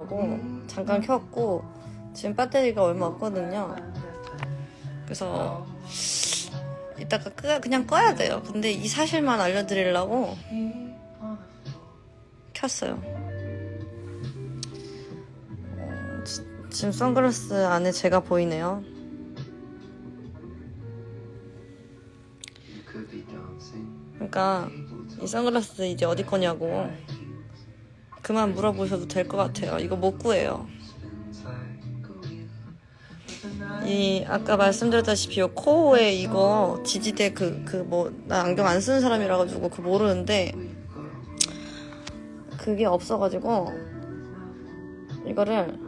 보려고 잠깐 켰고 지금 배터리가 얼마 없거든요. 그래서 이따가 끄, 그냥 꺼야 돼요. 근데 이 사실만 알려드리려고 켰어요. 어, 지- 지금 선글라스 안에 제가 보이네요. 그러니까 이 선글라스 이제 어디 거냐고 그만 물어보셔도 될 것 같아요. 이거 못 구해요. 이 아까 말씀드렸다시피 요 코에 이거 지지대 그 그 뭐 나 안경 안 쓰는 사람이라 가지고 그 모르는데 그게 없어가지고 이거를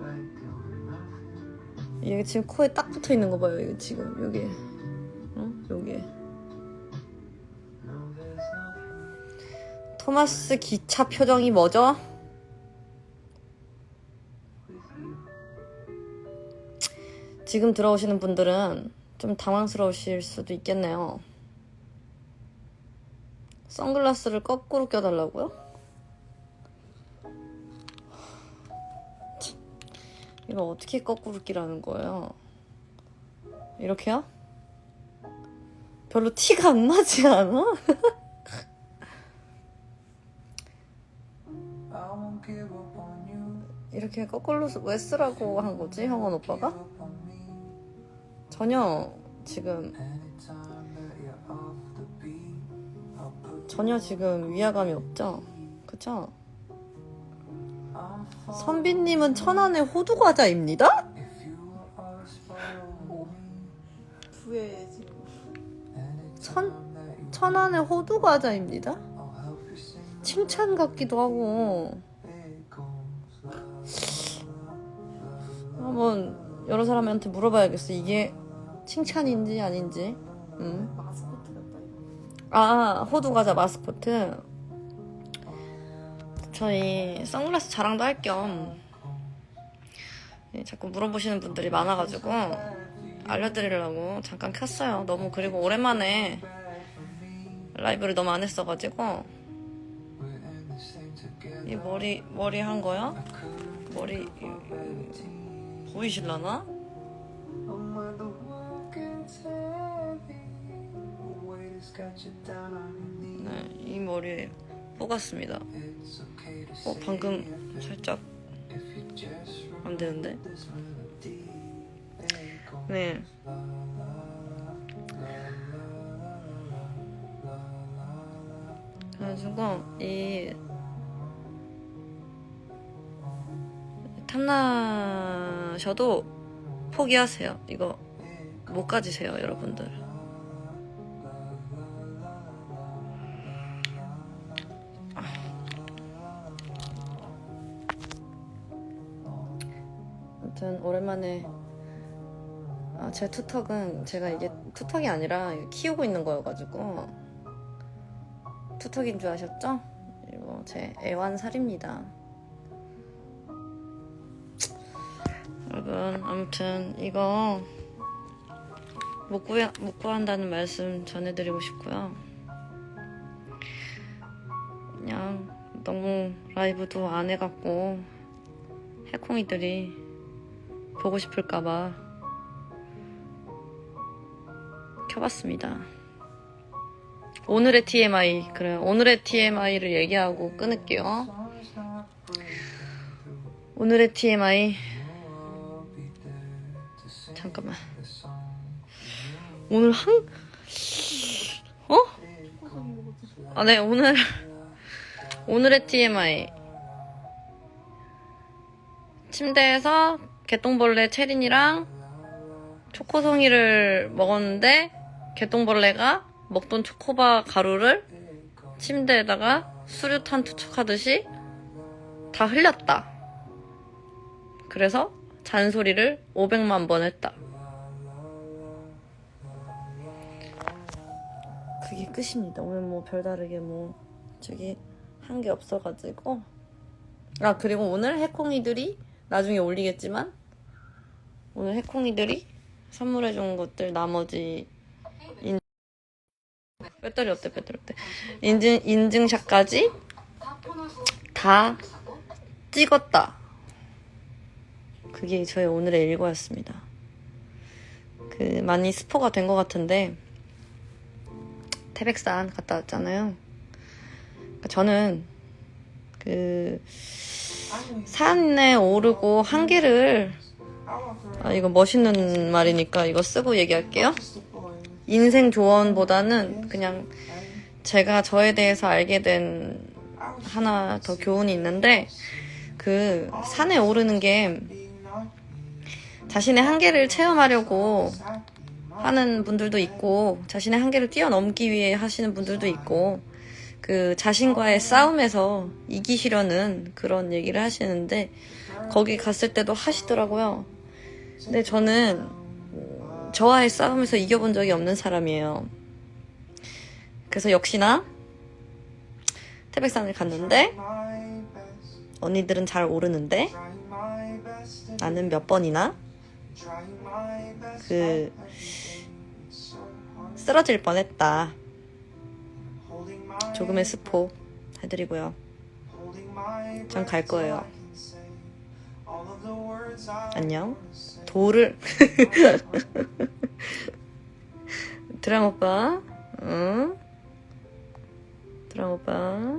이게 지금 코에 딱 붙어 있는 거 봐요. 이거 지금 여기 응? 여기 토마스 기차 표정이 뭐죠? 지금 들어오시는 분들은 좀 당황스러우실 수도 있겠네요. 선글라스를 거꾸로 껴달라고요? 참, 이거 어떻게 거꾸로 끼라는 거예요? 이렇게요? 별로 티가 안 나지 않아? 이렇게 거꾸로 쓰- 왜 쓰라고 한 거지, 형원 오빠가? 전혀 지금 전혀 지금 위화감이 없죠? 그쵸? 선비님은 천안의 호두 과자입니다? 부에 지금 천 천안의 호두 과자입니다? 칭찬 같기도 하고 한번 여러 사람한테 물어봐야겠어. 이게 칭찬인지 아닌지. 음. 마스코트 같다. 아 호두 과자 마스코트. 저희 선글라스 자랑도 할 겸 자꾸 물어보시는 분들이 많아가지고 알려드리려고 잠깐 켰어요. 너무 그리고 오랜만에 라이브를 너무 안 했어가지고 이 머리 머리 한 거요? 머리 보이실라나? 네, 이 머리에 뽑았습니다. 어, 방금 살짝 안 되는데? 네. 그래가지고 이 탐나셔도 포기하세요. 이거 못 가지세요, 여러분들. 아무튼 오랜만에 아, 제 투턱은 제가 이게 투턱이 아니라 키우고 있는 거여가지고 투턱인 줄 아셨죠? 이거 제 애완살입니다. 여러분 아무튼 이거 못, 구해, 못 구한다는 말씀 전해드리고 싶고요. 그냥 너무 라이브도 안 해갖고 해콩이들이 보고 싶을까봐 켜봤습니다. 오늘의 TMI 그래요. 오늘의 TMI를 얘기하고 끊을게요. 오늘의 TMI 잠깐만. 오늘 한 어? 아, 네 오늘 오늘의 TMI 침대에서 개똥벌레 체린이랑 초코송이를 먹었는데 개똥벌레가 먹던 초코바 가루를 침대에다가 수류탄 투척하듯이 다 흘렸다. 그래서 잔소리를 500만 번 했다. 그게 끝입니다. 오늘 뭐 별다르게 뭐 저기 한 게 없어가지고 아 그리고 오늘 해콩이들이 나중에 올리겠지만 오늘 해콩이들이 선물해준 것들 나머지 인... 배터리 어때 배터리 어때 인증 인증샷까지 다 찍었다 그게 저의 오늘의 일과였습니다. 그 많이 스포가 된 것 같은데 태백산 갔다 왔잖아요. 그러니까 저는 그 산에 오르고 한계를 아 이거 멋있는 말이니까 이거 쓰고 얘기할게요. 인생 조언보다는 그냥 제가 저에 대해서 알게 된 하나 더 교훈이 있는데 그 산에 오르는 게 자신의 한계를 체험하려고 하는 분들도 있고 자신의 한계를 뛰어넘기 위해 하시는 분들도 있고 그 자신과의 싸움에서 이기시려는 그런 얘기를 하시는데 거기 갔을 때도 하시더라고요. 근데 저는 저와의 싸움에서 이겨본 적이 없는 사람이에요. 그래서 역시나 태백산을 갔는데 언니들은 잘 오르는데 나는 몇 번이나 그 쓰러질 뻔했다. 조금의 스포 해드리고요. 전 갈 거예요. 안녕. 돌을 드랑 오빠, 응? 드랑 오빠.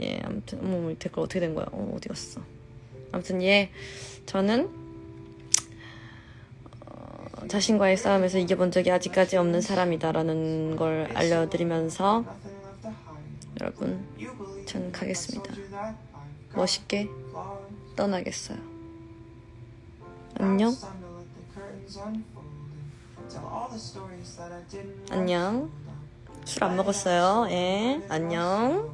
예, 아무튼 어머 이 댓글 어떻게 된 거야? 어, 어디 갔어? 아무튼 예, 저는 어, 자신과의 싸움에서 이겨본 적이 아직까지 없는 사람이다라는 걸 알려드리면서 여러분, 전 가겠습니다. 멋있게 떠나겠어요. 안녕. 안녕. 술 안 먹었어요. 예, 안녕.